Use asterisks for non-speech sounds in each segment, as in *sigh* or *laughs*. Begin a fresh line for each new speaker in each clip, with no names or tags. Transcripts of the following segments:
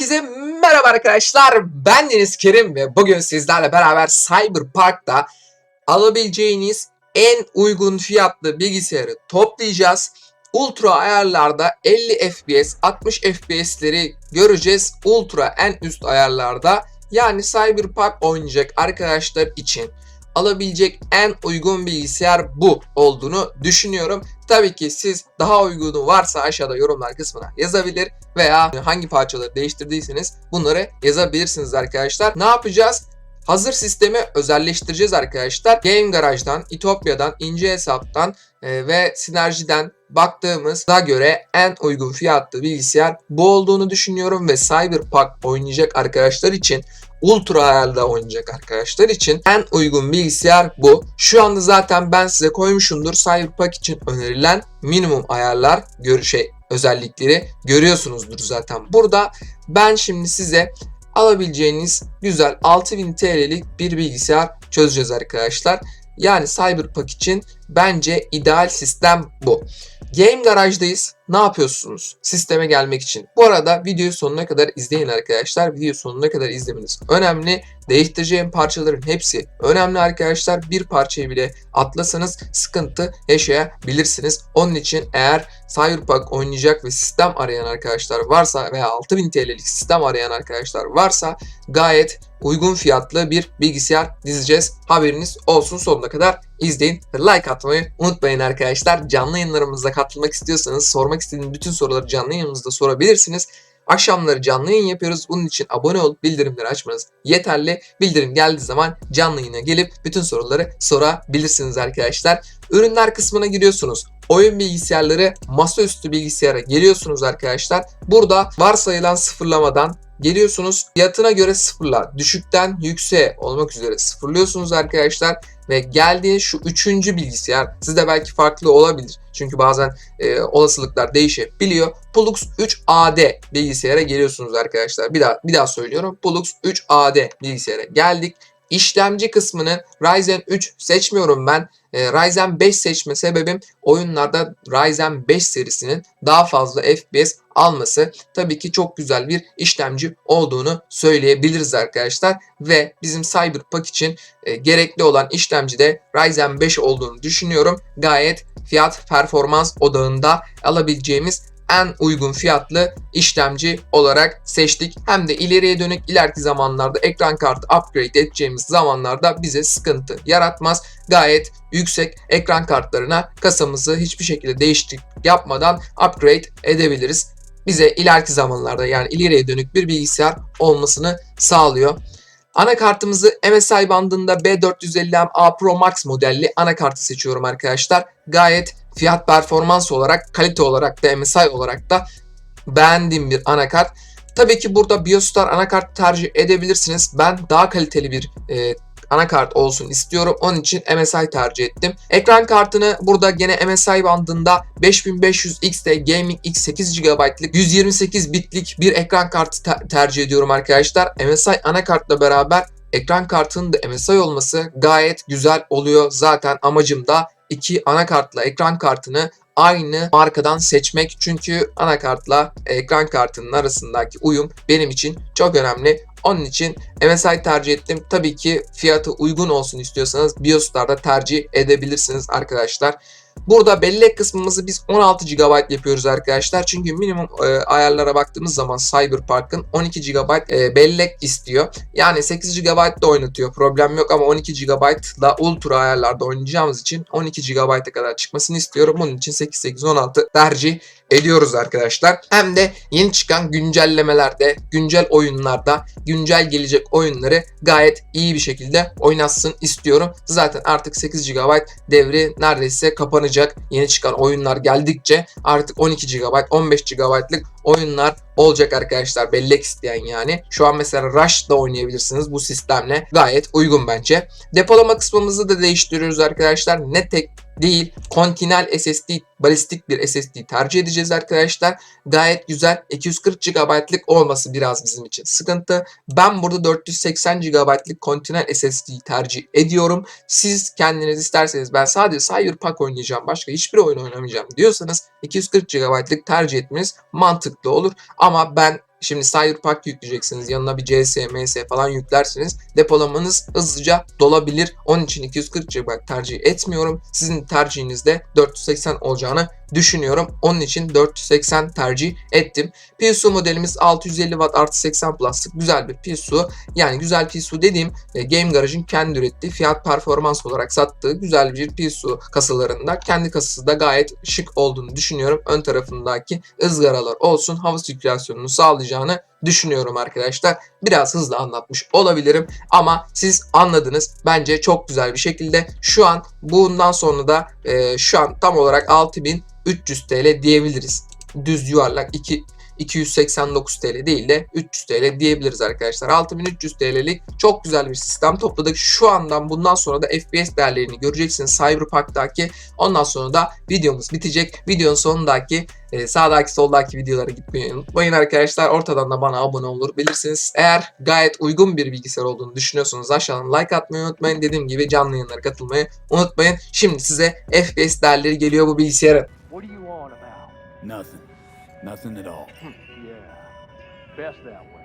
Herkese merhaba arkadaşlar. Ben Deniz Kerim ve bugün sizlerle beraber Cyberpark'ta alabileceğiniz en uygun fiyatlı bilgisayarı toplayacağız. Ultra ayarlarda 50 FPS, 60 FPS'leri göreceğiz. Ultra en üst ayarlarda yani Cyberpunk oynayacak arkadaşlar için alabilecek en uygun bilgisayar bu olduğunu düşünüyorum. Tabii ki siz daha uygunu varsa aşağıda yorumlar kısmına yazabilir veya hangi parçaları değiştirdiyseniz bunları yazabilirsiniz arkadaşlar. Ne yapacağız? Hazır sistemi özelleştireceğiz arkadaşlar. Game Garage'dan, Itopya'dan, ince hesaptan e, ve sinerjiden baktığımızda göre en uygun fiyatlı bilgisayar bu olduğunu düşünüyorum ve Cyberpunk oynayacak arkadaşlar için ultra ayarda oynayacak arkadaşlar için en uygun bilgisayar bu. Şu anda zaten ben size koymuşumdur Cyberpunk için önerilen minimum ayarlar görüşe özellikleri görüyorsunuzdur zaten. Burada ben şimdi size alabileceğiniz güzel 6000 TL'lik bir bilgisayar çözeceğiz arkadaşlar. Yani Cyberpunk için bence ideal sistem bu. Game Garage'dayız. Ne yapıyorsunuz sisteme gelmek için? Bu arada videoyu sonuna kadar izleyin arkadaşlar. Video sonuna kadar izlemeniz önemli. Değiştireceğim parçaların hepsi önemli arkadaşlar. Bir parçayı bile atlasanız sıkıntı yaşayabilirsiniz. Onun için eğer Cyberpunk oynayacak ve sistem arayan arkadaşlar varsa veya 6000 TL'lik sistem arayan arkadaşlar varsa gayet uygun fiyatlı bir bilgisayar dizeceğiz. Haberiniz olsun sonuna kadar izleyin like atmayı unutmayın arkadaşlar. Canlı yayınlarımıza katılmak istiyorsanız sormak istediğiniz bütün soruları canlı yayınımızda sorabilirsiniz. Akşamları canlı yayın yapıyoruz. Bunun için abone olup bildirimleri açmanız yeterli. Bildirim geldiği zaman canlı yayına gelip bütün soruları sorabilirsiniz arkadaşlar. Ürünler kısmına giriyorsunuz. Oyun bilgisayarları masaüstü bilgisayara geliyorsunuz arkadaşlar. Burada varsayılan sıfırlamadan geliyorsunuz. Fiyatına göre sıfırla düşükten yükseğe olmak üzere sıfırlıyorsunuz arkadaşlar. Ve geldiği şu üçüncü bilgisayar sizde belki farklı olabilir. Çünkü bazen e, olasılıklar değişebiliyor. Pulux 3 AD bilgisayara geliyorsunuz arkadaşlar. Bir daha bir daha söylüyorum. Pulux 3 AD bilgisayara geldik. İşlemci kısmını Ryzen 3 seçmiyorum ben. E, Ryzen 5 seçme sebebim oyunlarda Ryzen 5 serisinin daha fazla FPS alması. Tabii ki çok güzel bir işlemci olduğunu söyleyebiliriz arkadaşlar. Ve bizim Cyberpunk için e, gerekli olan işlemci de Ryzen 5 olduğunu düşünüyorum. Gayet fiyat performans odağında alabileceğimiz en uygun fiyatlı işlemci olarak seçtik. Hem de ileriye dönük ileriki zamanlarda ekran kartı upgrade edeceğimiz zamanlarda bize sıkıntı yaratmaz. Gayet yüksek ekran kartlarına kasamızı hiçbir şekilde değişiklik yapmadan upgrade edebiliriz. Bize ileriki zamanlarda yani ileriye dönük bir bilgisayar olmasını sağlıyor. Anakartımızı MSI bandında B450M Pro Max modelli anakartı seçiyorum arkadaşlar. Gayet fiyat performans olarak, kalite olarak da MSI olarak da beğendiğim bir anakart. Tabii ki burada Biostar anakart tercih edebilirsiniz. Ben daha kaliteli bir e, anakart olsun istiyorum. Onun için MSI tercih ettim. Ekran kartını burada gene MSI bandında 5500 XT Gaming X 8 GB'lık 128 bitlik bir ekran kartı ter- tercih ediyorum arkadaşlar. MSI anakartla beraber ekran kartının da MSI olması gayet güzel oluyor. Zaten amacım da iki anakartla ekran kartını aynı markadan seçmek. Çünkü anakartla ekran kartının arasındaki uyum benim için çok önemli. Onun için MSI tercih ettim. Tabii ki fiyatı uygun olsun istiyorsanız Biostar'da tercih edebilirsiniz arkadaşlar. Burada bellek kısmımızı biz 16 GB yapıyoruz arkadaşlar. Çünkü minimum e, ayarlara baktığımız zaman Cyberpunk'ın 12 GB e, bellek istiyor. Yani 8 GB da oynatıyor. Problem yok ama 12 GB da ultra ayarlarda oynayacağımız için 12 GB'a kadar çıkmasını istiyorum. Bunun için 8 8 16 tercih ediyoruz arkadaşlar. Hem de yeni çıkan güncellemelerde, güncel oyunlarda, güncel gelecek oyunları gayet iyi bir şekilde oynatsın istiyorum. Zaten artık 8 GB devri neredeyse kapanacak. Yeni çıkan oyunlar geldikçe artık 12 GB, 15 GB'lık oyunlar olacak arkadaşlar. Bellek isteyen yani. Şu an mesela Rush da oynayabilirsiniz bu sistemle. Gayet uygun bence. Depolama kısmımızı da değiştiriyoruz arkadaşlar. Ne tek değil Continental SSD balistik bir SSD tercih edeceğiz arkadaşlar. Gayet güzel 240 GB'lık olması biraz bizim için sıkıntı. Ben burada 480 GB'lık Continental SSD tercih ediyorum. Siz kendiniz isterseniz ben sadece Cyberpunk oynayacağım başka hiçbir oyun oynamayacağım diyorsanız 240 GB'lık tercih etmeniz mantıklı olur. Ama ben Şimdi Cyberpunk yükleyeceksiniz. Yanına bir CS, MS falan yüklersiniz. Depolamanız hızlıca dolabilir. Onun için 240 GB tercih etmiyorum. Sizin tercihinizde 480 olacağını düşünüyorum. Onun için 480 tercih ettim. PSU modelimiz 650 Watt artı 80 Plus'lık güzel bir PSU. Yani güzel PSU dediğim e, Game Garage'ın kendi ürettiği fiyat performans olarak sattığı güzel bir PSU kasalarında. Kendi kasası da gayet şık olduğunu düşünüyorum. Ön tarafındaki ızgaralar olsun hava sirkülasyonunu sağlayacağını düşünüyorum arkadaşlar. Biraz hızlı anlatmış olabilirim ama siz anladınız. Bence çok güzel bir şekilde şu an bundan sonra da e, şu an tam olarak 6300 TL diyebiliriz. Düz yuvarlak 2 289 TL değil de 300 TL diyebiliriz arkadaşlar. 6300 TL'lik çok güzel bir sistem topladık. Şu andan bundan sonra da FPS değerlerini göreceksiniz Cyberpunk'taki. Ondan sonra da videomuz bitecek. Videonun sonundaki e, sağdaki soldaki videolara gitmeyi unutmayın arkadaşlar. Ortadan da bana abone olur bilirsiniz. Eğer gayet uygun bir bilgisayar olduğunu düşünüyorsanız aşağıdan like atmayı unutmayın. Dediğim gibi canlı yayınlara katılmayı unutmayın. Şimdi size FPS değerleri geliyor bu bilgisayarın.
What do you want about?
Nothing. Nothing at all. *laughs*
Yeah, best that way.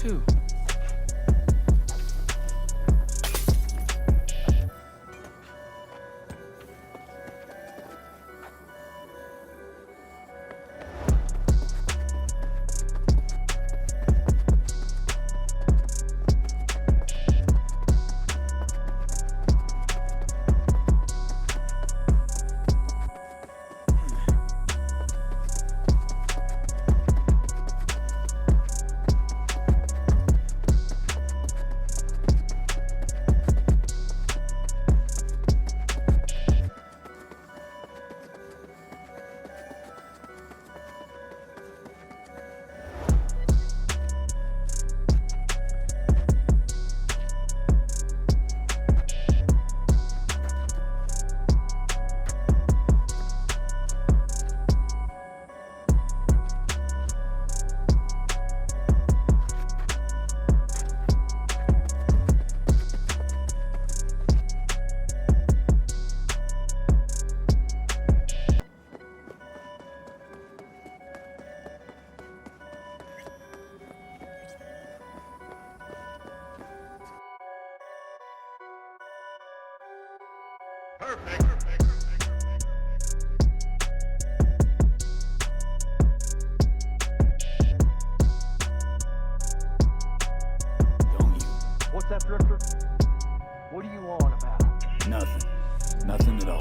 too.
What's that, Drifter? What are you on about?
Nothing. Nothing at all.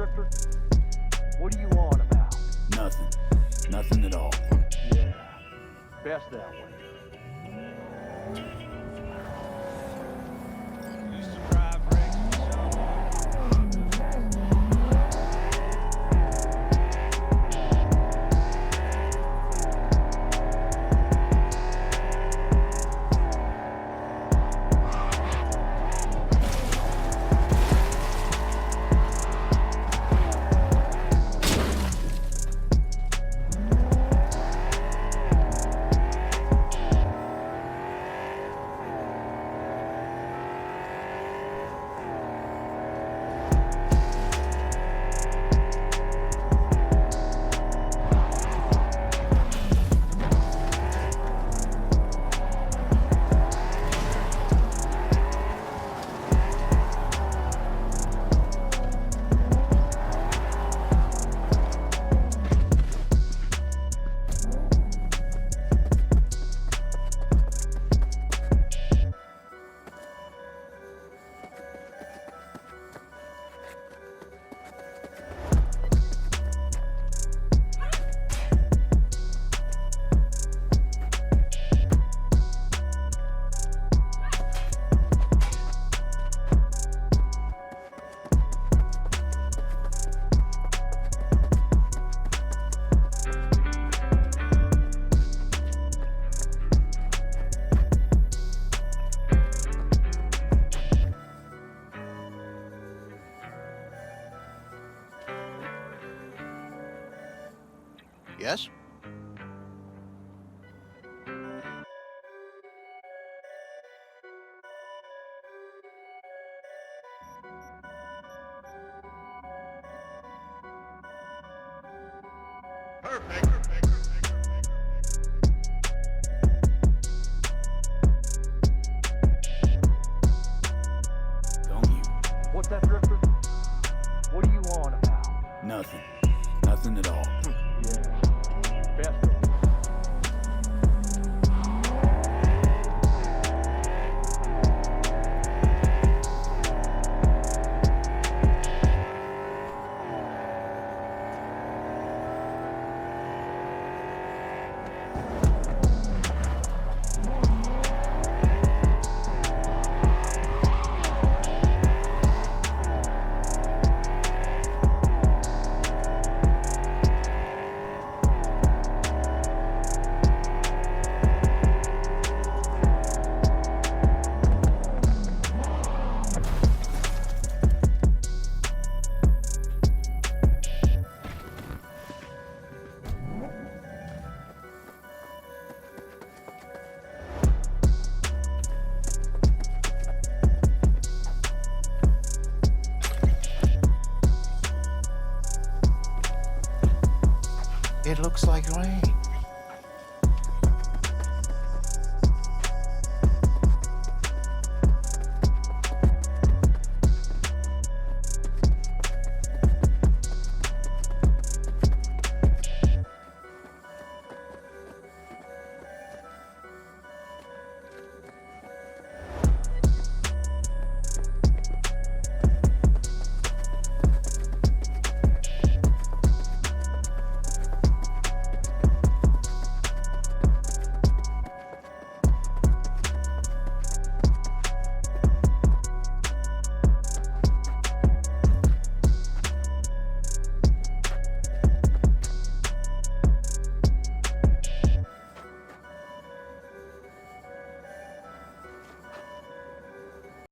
Drifter? What are you on about?
Nothing. Nothing at all.
Yeah. Best that way.
Yes?
Don't you?
What's that, Drifter? What are you on about?
Nothing. Nothing at all. Hmm.
Yeah. Best
It looks like rain.